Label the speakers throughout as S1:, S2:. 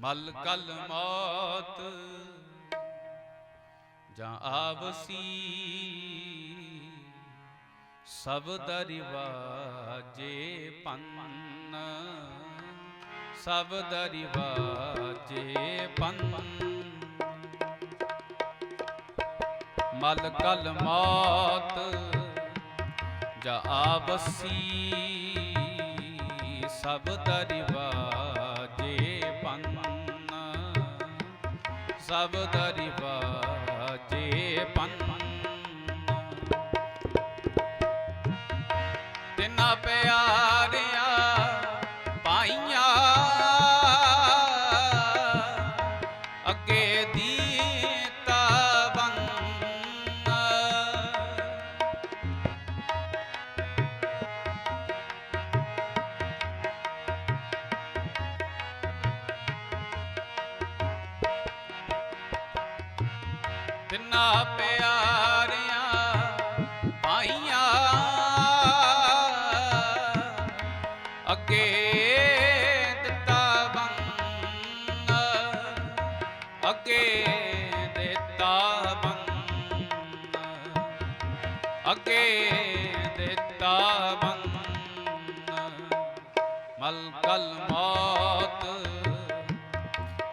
S1: ਮਲ ਕਲ ਮੌਤ ਜਾਂ ਆਵਸੀ ਸਬਦ ਰਿਵਾਜੇ ਪੰਨ ਸਬਦ ਰਿਵਾਜੇ ਪੰਨ। ਮਲ ਕਲ ਮੌਤ ਜਾ ਆਵਸੀ ਸਬਦ ਰਿਵਾਜੇ ਸਬਦ ਰਿਵਾਜੇ ਪੰਨ ਤਿੰਨਾ ਪਿਆਰਿਆਂ ਪਾਈਆਂ। ਅੱਗੇ ਦਿੱਤਾ ਬੰਨ, ਅੱਗੇ ਦਿੱਤਾ ਬੰਨ, ਅੱਗੇ ਦਿੱਤਾ ਬੰਨ। ਮਲ ਕਲ ਮੌਤ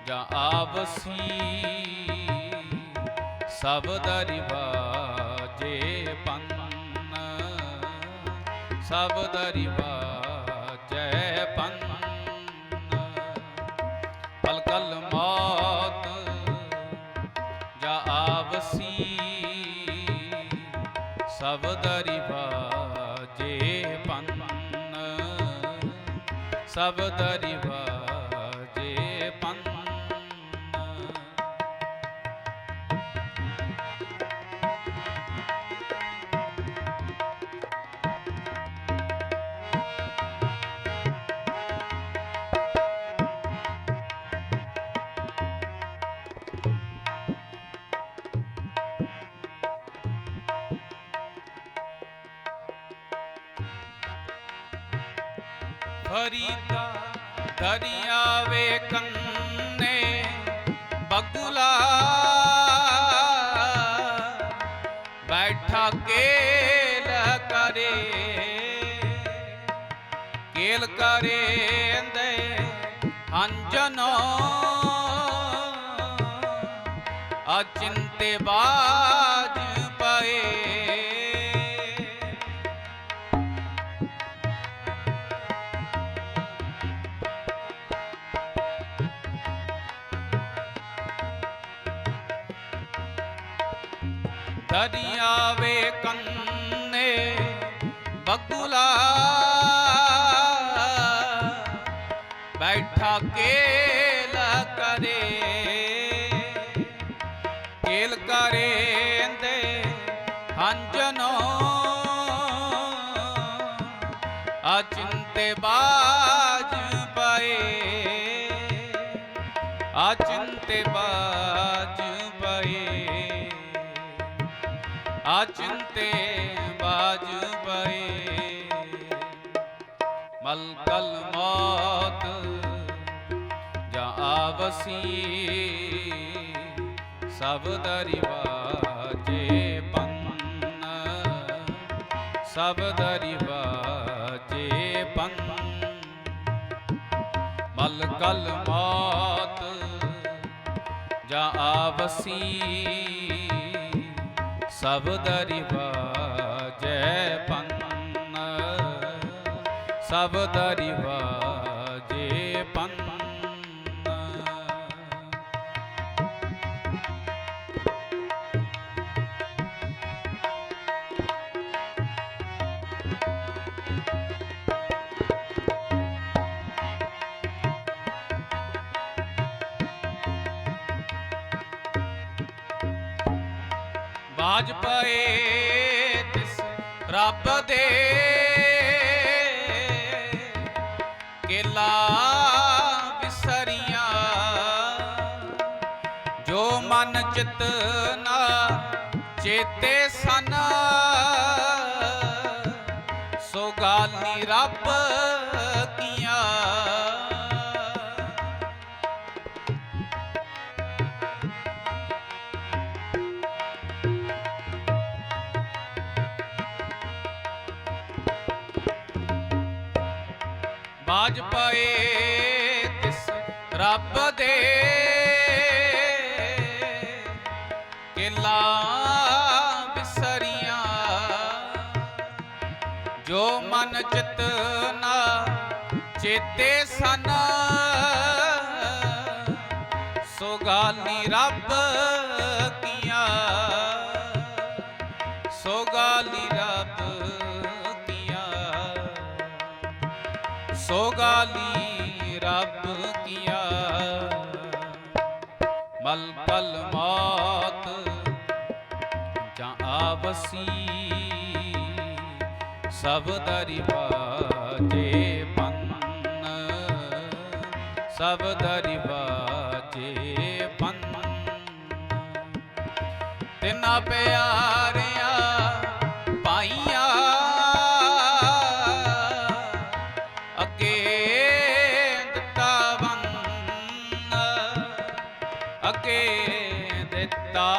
S1: ਜਾਂ ਆਵਸੀ ਸਭ ਰਿਵਾਜੇ ਪੰਨ। ਸਬਦ ਰਿਵਾਜੈ ਪੰਨ। ਪਲ ਕਲ ਮੌਤ ਜਾ ਆਵਸੀ। ਸਬਦ ਰਿਵਾਜੇ ਪੰਨ। ਸਬਦ ਰਿਵਾਜੇ ਫਰੀਦਾ ਦਰਿਆਵੇ ਕੰਨੇ ਬਗੁਲਾ। ਬੈਠਾ ਕੇਲ ਕਰੇ ਕੇਲ ਕਰੇ ਅੰਦੇ ਅੰਜਨੋ। ਅਚਿੰਤੇ ਬਾਜ ਕੇਲ ਕਰੇ ਕੇਲ ਕਰੇ ਅੰਦੇ ਹੰਜਨੋ ਅਚਿੰਤੇ ਬਾਜ ਪਏ ਅਚਿੰਤੇ ਬਾਜ ਪਏ ਅਚਿੰਤੇ ਬਾਜ ਪਏ ਮਲ ਕਲ ਆਵਸੀ ਸਬਦ ਰਿਵਾਜੇ ਪੰਨ। ਸਬਦ ਰਿਵਾਜੇ ਪੰਨ। ਮਲ ਕਲ ਮੌਤ ਜਾਂ ਆਵਸੀ। ਸਬਦ ਰਿਵਾਜੈ ਪੰਨ। ਸਬਦ ਰਿਵਾਜੇ ਪੰਨ। ਬਾਜ ਪਏ ਤਿਸ ਰੱਬ ਦੇ। ਕੇਲਾ ਵਿਸਰੀਆਂ, ਜੋ ਮਨ ਚਿਤ ਨਾ ਚੇਤੇ ਸਨ। ਸੋ ਗਾਲੀ ਰੱਬ ਪਏ ਤਿਸ ਰੱਬ ਦੇ। ਕਿਲਾ ਬਿਸਰੀਆਂ ਜੋ ਮਨ ਚਿਤ ਨਾ ਚੇਤੇ ਸਨ। ਸੋ ਗਾਲੀ ਰੱਬ ਸਭ ਦਰਿ ਬਾਜੇ ਪੰਨ। ਸਭ ਦਰਿ ਬਾਜੇ ਪੰਨ। ਤਿਨਾ ਪਿਆਰਿਆ ਪਾਈਆਂ। ਅੱਗੇ ਦਿੱਤਾ ਬੰਨ। ਅੱਗੇ ਦਿੱਤਾ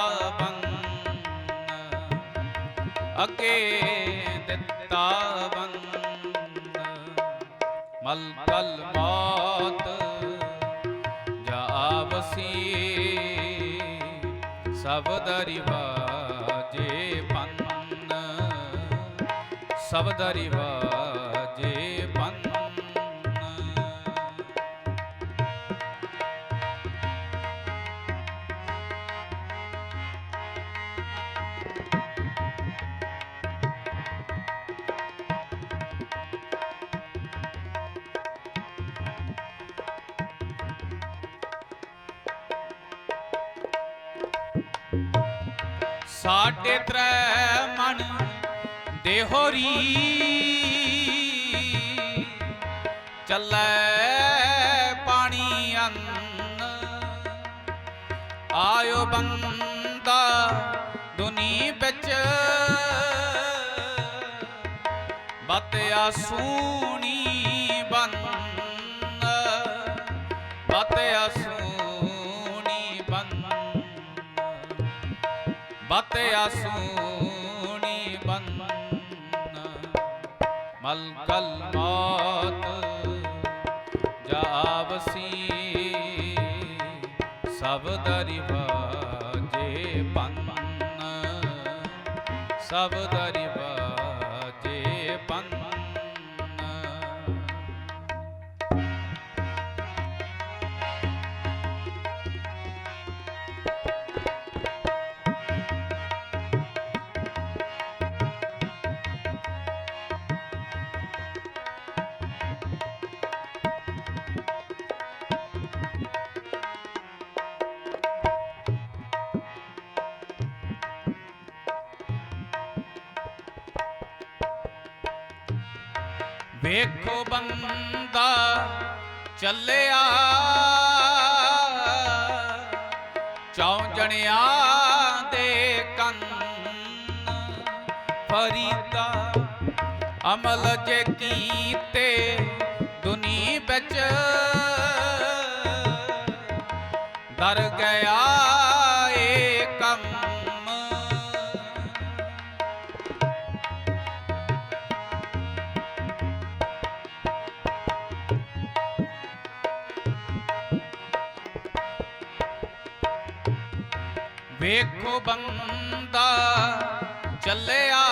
S1: ਅਕੇ ਅੱਗੇ ਦਿੱਤਾ ਬੰਨ ਮਲ ਕਲ ਮੌਤ ਜਾਵਸੀ ਸਭ ਦਰਿ ਬਾਜੇ ਪੰਨ। ਸਭ ਦਰਿ ਸਾਡੇ ਤ੍ਰੈ ਮਨ ਦੇਹੋਰੀ ਚੱਲੈ ਪਾਣੀ ਅੰਨ। ਆਇਓ ਬੰਦਾ ਦੁਨੀ ਵਿੱਚ। ਬਤਿਆ ਸੂਣੀ ਬਤਿਆ ਸੂਣੀ ਬੰਨ ਮਲ ਮੌਤ ਜਾਵਸੀ ਸਭ ਦਰਿ ਬਾਜੇ ਪੰਨ ਸਭ ਦਰਿ ਵੇਖੋ ਬੰਦਾ ਚੱਲਿਆ। ਚੌਂ ਜਣਿਆ ਦੇ ਕੰਨ ਫਰੀਦਾ। ਅਮਲ ਜੇ ਕੀਤੇ ਦੁਨੀ ਵਿੱਚ। ਦਰ ਗਿਆ ਵੇਖੋ ਬੰਦਾ ਚੱਲਿਆ।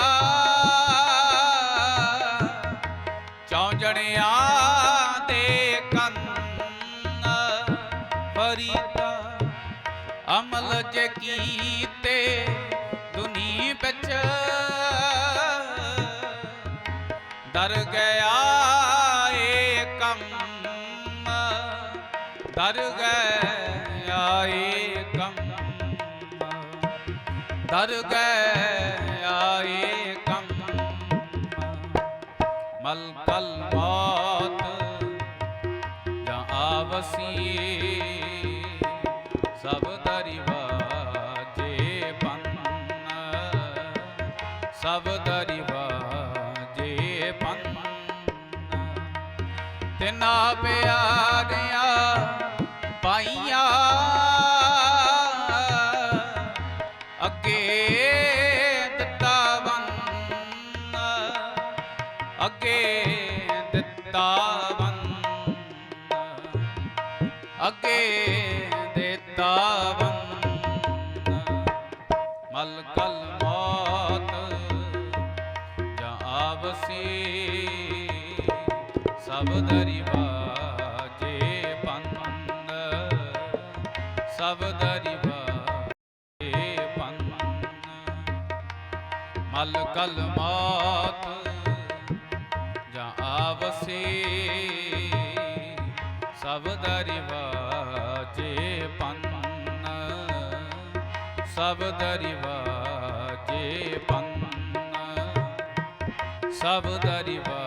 S1: ਚੌਂ ਜਣਿਆਂ ਦੇ ਕੰਨ ਫਰੀਦਾ। ਅਮਲ ਜੇ ਕੀਤੇ ਦੁਨੀ ਵਿੱਚ। ਦਰ ਗਿਆ ਦਰ ਗਿਆ ਏ ਕੰਮ ਮਲ ਕਲ ਮੌਤ ਜਾਂ ਆਵਸੀ, ਸਭ ਦਰਿ ਬਾਜੇ ਪੰਨ। ਸਭ ਦਰਿ ਬਾਜੇ ਪੰਨ। ਤਿਨਾ ਪਿਆਰਿਆਂ ਮਲ ਕਲਮਾਤ ਜਾਂ ਆਵਸੇ ਸਭ ਦਰਿਵਾਜੇ ਪੰਨ ਸਭ ਦਰਿਵਾਜੇ ਪੰਨ ਸਭ ਦਰਿਵਾ